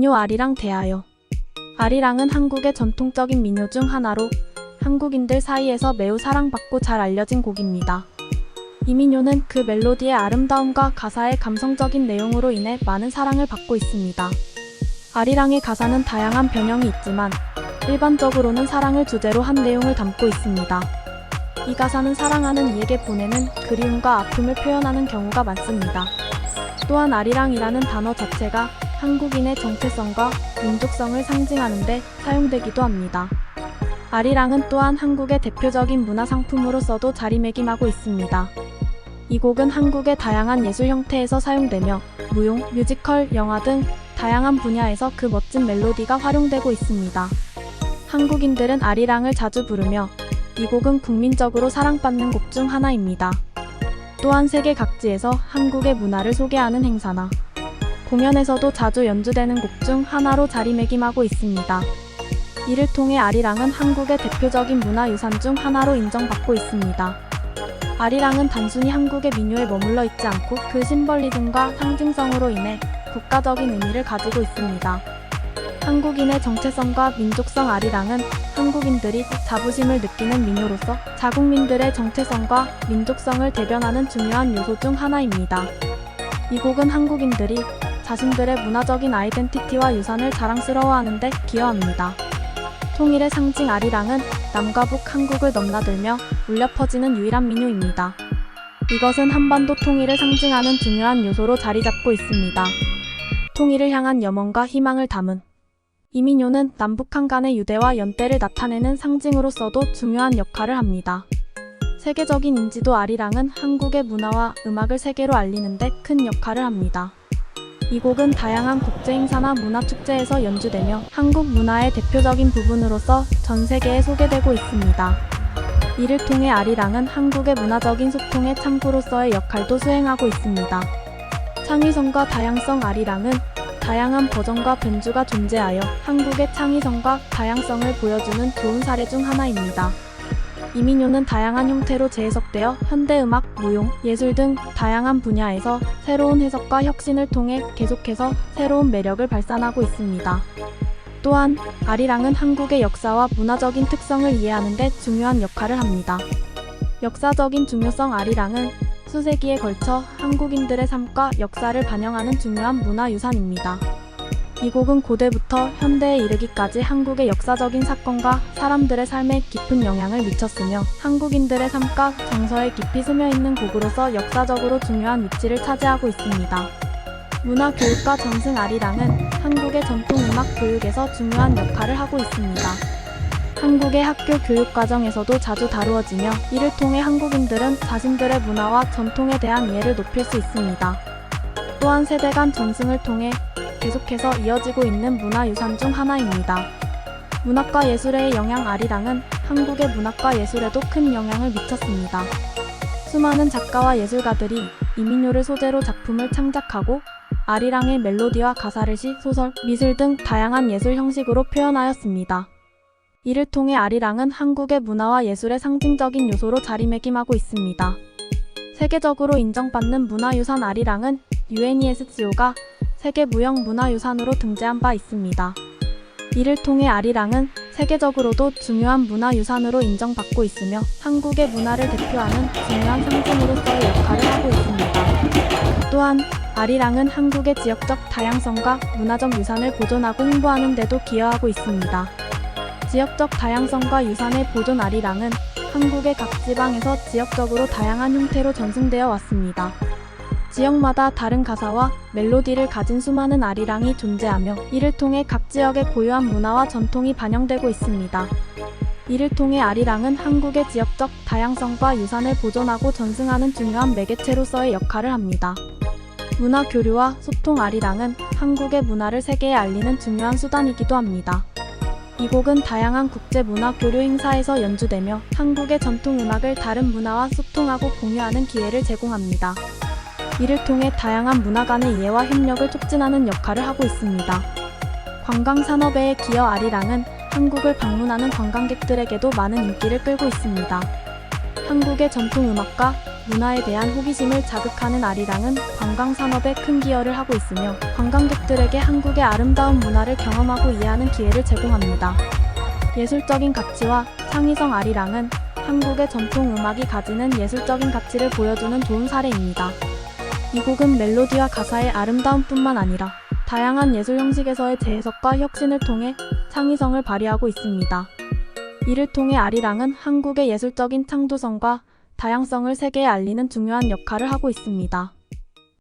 민요 아리랑 대하여 아리랑은 한국의 전통적인 민요 중 하나로 한국인들 사이에서 매우 사랑받고 잘 알려진 곡입니다. 이 민요는 그 멜로디의 아름다움과 가사의 감성적인 내용으로 인해 많은 사랑을 받고 있습니다. 아리랑의 가사는 다양한 변형이 있지만 일반적으로는 사랑을 주제로 한 내용을 담고 있습니다. 이 가사는 사랑하는 이에게 보내는 그리움과 아픔을 표현하는 경우가 많습니다. 또한 아리랑이라는 단어 자체가 한국인의 정체성과 민족성을 상징하는 데 사용되기도 합니다. 아리랑은 또한 한국의 대표적인 문화 상품으로서도 자리매김하고 있습니다. 이 곡은 한국의 다양한 예술 형태에서 사용되며 무용, 뮤지컬, 영화 등 다양한 분야에서 그 멋진 멜로디가 활용되고 있습니다. 한국인들은 아리랑을 자주 부르며 이 곡은 국민적으로 사랑받는 곡 중 하나입니다. 또한 세계 각지에서 한국의 문화를 소개하는 행사나 공연에서도 자주 연주되는 곡 중 하나로 자리매김하고 있습니다. 이를 통해 아리랑은 한국의 대표적인 문화유산 중 하나로 인정받고 있습니다. 아리랑은 단순히 한국의 민요에 머물러 있지 않고 그 심벌리즘과 상징성으로 인해 국가적인 의미를 가지고 있습니다. 한국인의 정체성과 민족성 아리랑은 한국인들이 자부심을 느끼는 민요로서 자국민들의 정체성과 민족성을 대변하는 중요한 요소 중 하나입니다. 이 곡은 한국인들이 자신들의 문화적인 아이덴티티와 유산을 자랑스러워하는데 기여합니다. 통일의 상징 아리랑은 남과 북 한국을 넘나들며 울려 퍼지는 유일한 민요입니다. 이것은 한반도 통일을 상징하는 중요한 요소로 자리 잡고 있습니다. 통일을 향한 염원과 희망을 담은 이 민요는 남북한 간의 유대와 연대를 나타내는 상징으로서도 중요한 역할을 합니다. 세계적인 인지도 아리랑은 한국의 문화와 음악을 세계로 알리는데 큰 역할을 합니다. 이 곡은 다양한 국제 행사나 문화 축제에서 연주되며 한국 문화의 대표적인 부분으로서 전 세계에 소개되고 있습니다. 이를 통해 아리랑은 한국의 문화적인 소통의 창구로서의 역할도 수행하고 있습니다. 창의성과 다양성 아리랑은 다양한 버전과 변주가 존재하여 한국의 창의성과 다양성을 보여주는 좋은 사례 중 하나입니다. 이 민요는 다양한 형태로 재해석되어 현대음악, 무용, 예술 등 다양한 분야에서 새로운 해석과 혁신을 통해 계속해서 새로운 매력을 발산하고 있습니다. 또한 아리랑은 한국의 역사와 문화적인 특성을 이해하는 데 중요한 역할을 합니다. 역사적인 중요성 아리랑은 수세기에 걸쳐 한국인들의 삶과 역사를 반영하는 중요한 문화유산입니다. 이 곡은 고대부터 현대에 이르기까지 한국의 역사적인 사건과 사람들의 삶에 깊은 영향을 미쳤으며 한국인들의 삶과 정서에 깊이 스며 있는 곡으로서 역사적으로 중요한 위치를 차지하고 있습니다. 문화교육과 전승 아리랑은 한국의 전통음악 교육에서 중요한 역할을 하고 있습니다. 한국의 학교 교육 과정에서도 자주 다루어지며 이를 통해 한국인들은 자신들의 문화와 전통에 대한 이해를 높일 수 있습니다. 또한 세대 간 전승을 통해 계속해서 이어지고 있는 문화유산 중 하나입니다. 문학과 예술의 영향 아리랑은 한국의 문학과 예술에도 큰 영향을 미쳤습니다. 수많은 작가와 예술가들이 이민요를 소재로 작품을 창작하고 아리랑의 멜로디와 가사를 시, 소설, 미술 등 다양한 예술 형식으로 표현하였습니다. 이를 통해 아리랑은 한국의 문화와 예술의 상징적인 요소로 자리매김하고 있습니다. 세계적으로 인정받는 문화유산 아리랑은 UNESCO가 세계 무형 문화유산으로 등재한 바 있습니다. 이를 통해 아리랑은 세계적으로도 중요한 문화유산으로 인정받고 있으며 한국의 문화를 대표하는 중요한 상징으로서의 역할을 하고 있습니다. 또한 아리랑은 한국의 지역적 다양성과 문화적 유산을 보존하고 홍보하는 데도 기여하고 있습니다. 지역적 다양성과 유산의 보존 아리랑은 한국의 각 지방에서 지역적으로 다양한 형태로 전승되어 왔습니다. 지역마다 다른 가사와 멜로디를 가진 수많은 아리랑이 존재하며 이를 통해 각 지역의 고유한 문화와 전통이 반영되고 있습니다. 이를 통해 아리랑은 한국의 지역적 다양성과 유산을 보존하고 전승하는 중요한 매개체로서의 역할을 합니다. 문화 교류와 소통 아리랑은 한국의 문화를 세계에 알리는 중요한 수단이기도 합니다. 이 곡은 다양한 국제 문화 교류 행사에서 연주되며 한국의 전통 음악을 다른 문화와 소통하고 공유하는 기회를 제공합니다. 이를 통해 다양한 문화 간의 이해와 협력을 촉진하는 역할을 하고 있습니다. 관광 산업의 기여 아리랑은 한국을 방문하는 관광객들에게도 많은 인기를 끌고 있습니다. 한국의 전통 음악과 문화에 대한 호기심을 자극하는 아리랑은 관광 산업에 큰 기여를 하고 있으며 관광객들에게 한국의 아름다운 문화를 경험하고 이해하는 기회를 제공합니다. 예술적인 가치와 창의성 아리랑은 한국의 전통 음악이 가지는 예술적인 가치를 보여주는 좋은 사례입니다. 이 곡은 멜로디와 가사의 아름다움뿐만 아니라 다양한 예술 형식에서의 재해석과 혁신을 통해 창의성을 발휘하고 있습니다. 이를 통해 아리랑은 한국의 예술적인 창조성과 다양성을 세계에 알리는 중요한 역할을 하고 있습니다.